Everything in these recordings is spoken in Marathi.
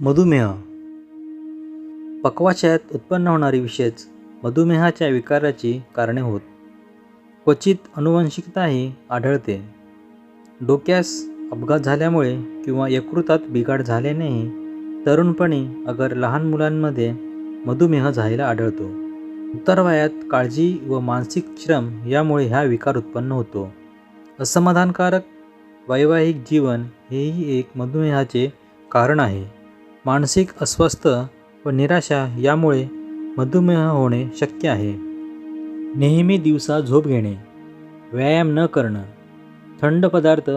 मधुमेह. पक्वाशयात उत्पन्न होणारी विशेष मधुमेहाच्या विकाराची कारणे होत. क्वचित अनुवंशिकताही आढळते. डोक्यास अपघात झाल्यामुळे किंवा यकृतात बिघाड झाल्यानेही तरुणपणी अगर लहान मुलांमध्ये मधुमेह झालेला आढळतो. उत्तर वयात काळजी व मानसिक श्रम यामुळे ह्या विकार उत्पन्न होतो. असमाधानकारक वैवाहिक जीवन हेही एक मधुमेहाचे कारण आहे. मानसिक अस्वस्थ व निराशा यामुळे मधुमेह होणे शक्य आहे. नेहमी दिवसा झोप घेणे व्यायाम न करणं थंड पदार्थ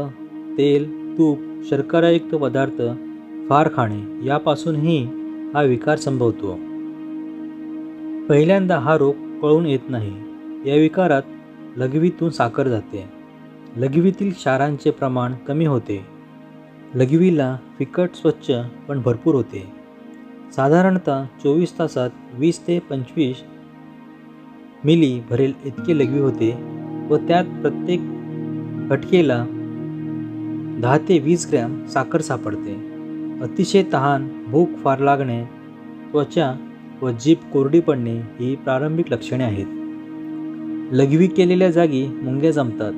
तेल तूप शर्करायुक्त पदार्थ फार खाणे यापासूनही हा विकार संभवतो. पहिल्यांदा हा रोग कळून येत नाही. या विकारात लघवीतून साखर जाते. लघवीतील क्षारांचे प्रमाण कमी होते. लघवीला फिकट स्वच्छ पण भरपूर होते. साधारणतः चोवीस तासात वीस ते पंचवीस मिली भरेल इतके लघवी होते व त्यात प्रत्येक फटकेला दहा ते वीस ग्रॅम साखर सापडते. अतिशय तहान भूक फार लागणे त्वचा व जीभ कोरडी पडणे ही प्रारंभिक लक्षणे आहेत. लघवी केलेल्या जागी मुंग्या जमतात.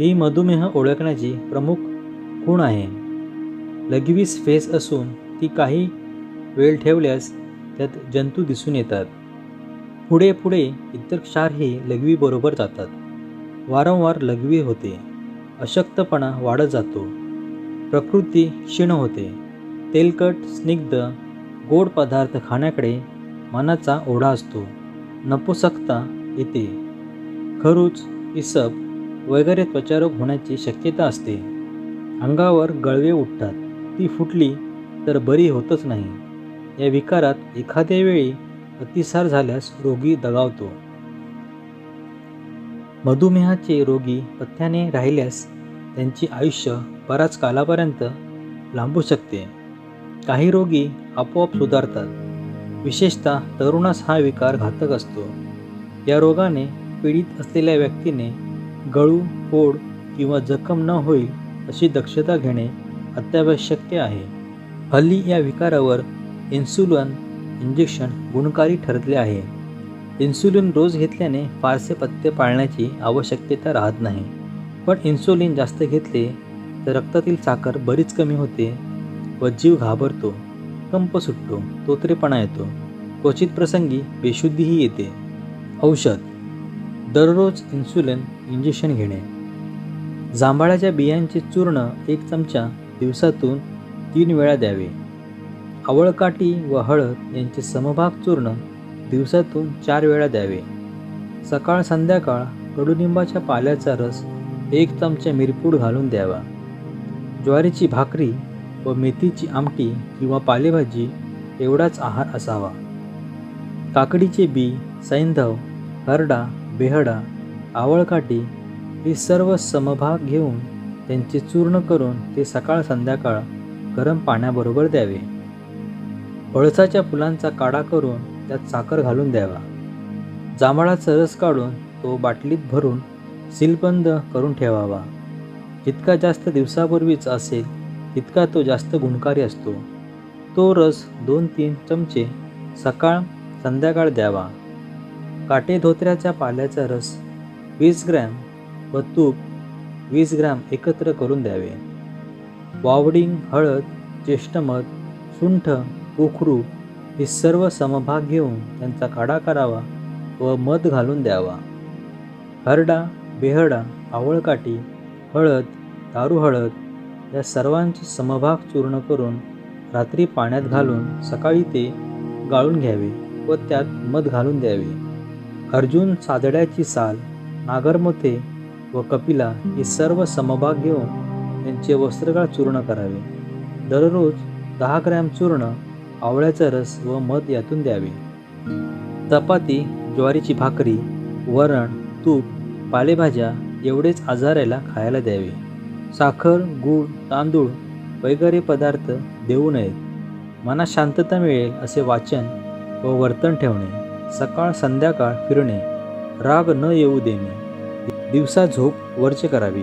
ही मधुमेह ओळखण्याची प्रमुख खूण आहे. लघवीस फेस असून ती काही वेळ ठेवल्यास त्यात जंतू दिसून येतात. पुढे पुढे इतर क्षारही लघवीबरोबर जातात. वारंवार लघवी होते. अशक्तपणा वाढत जातो. प्रकृती क्षीण होते. तेलकट स्निग्ध गोड पदार्थ खाण्याकडे मनाचा ओढा असतो. नपुसकता येते. खरूच इसब वगैरे त्वचारोग होण्याची शक्यता असते. अंगावर गळवे उठतात. ती फुटली तर बरी होतच नाही. या विकारात एखाद्या वेळी अतिसार झाल्यास रोगी दगावतो. मधुमेहाचे रोगी पथ्याने राहिल्यास त्यांचे आयुष्य बराच कालापर्यंत लांबू शकते. काही रोगी आपोआप सुधारतात. विशेषतः तरुणास हा विकार घातक असतो. या रोगाने पीडित असलेल्या व्यक्तीने गळू फोड किंवा जखम न होईल अशी दक्षता घेणे अत्यावश्यक आहे. हल्ली या विकारावर इन्सुलिन इंजेक्शन गुणकारी ठरले आहे. इन्सुलिन रोज घेतल्याने फारसे पथ्य पाळण्याची आवश्यकता राहत नाही. पण इन्सुलिन जास्त घेतले तर रक्तातील साखर बरीच कमी होते व जीव घाबरतो कंप सुटतो तोतरेपणा येतो. क्वचित प्रसंगी बेशुद्धीही येते. औषध. दररोज इन्सुलिन इंजेक्शन घेणे. जांभळाच्या बियांचे चूर्ण एक चमचा दिवसातून तीन वेळा द्यावे. आवळकाठी व हळद यांचे समभाग चूर्ण दिवसातून चार वेळा द्यावे. सकाळ संध्याकाळ कडुनिंबाच्या पाल्याचा रस एक चमचा मिरपूड घालून द्यावा. ज्वारीची भाकरी व मेथीची आमटी किंवा पालेभाजी एवढाच आहार असावा. काकडीचे बी सैंधव हरडा बेहडा आवळकाठी हे सर्व समभाग घेऊन त्यांचे चूर्ण करून ते सकाळ संध्याकाळ गरम पाण्याबरोबर द्यावे. पळसाच्या फुलांचा काढा करून त्यात साखर घालून द्यावा. जांभळाचा रस काढून तो बाटलीत भरून सीलबंद करून ठेवावा. जितका जास्त दिवसापूर्वीच असेल तितका तो जास्त गुणकारी असतो. तो रस दोन तीन चमचे सकाळ संध्याकाळ द्यावा. काटे धोत्र्याच्या पाल्याचा रस वीस ग्रॅम व तूप वीस ग्रॅम एकत्र करून द्यावे. वावडिंग हळद चेष्टमध सुंठ उखरू हे सर्व समभाग घेऊन त्यांचा काढा करावा व मध घालून द्यावा. हरडा बेहडा आवळकाठी हळद दारू हळद या सर्वांचे समभाग चूर्ण करून रात्री पाण्यात घालून सकाळी ते गाळून घ्यावे व त्यात मध घालून द्यावे. अर्जुन साजड्याची साल नागरमोथे व कपिला हे सर्व समभाग घेऊन त्यांचे वस्त्रगाळ चूर्ण करावे. दररोज दहा ग्रॅम चूर्ण आवळ्याचा रस व मध यातून द्यावे. चपाती ज्वारीची भाकरी वरण तूप पालेभाज्या एवढेच आजाराला खायला द्यावे. साखर गूळ तांदूळ वगैरे पदार्थ देऊ नयेत. मनात शांतता मिळेल असे वाचन व वर्तन ठेवणे. सकाळ संध्याकाळ फिरणे. राग न येऊ देणे. दिवसा झोप वरचे करावी.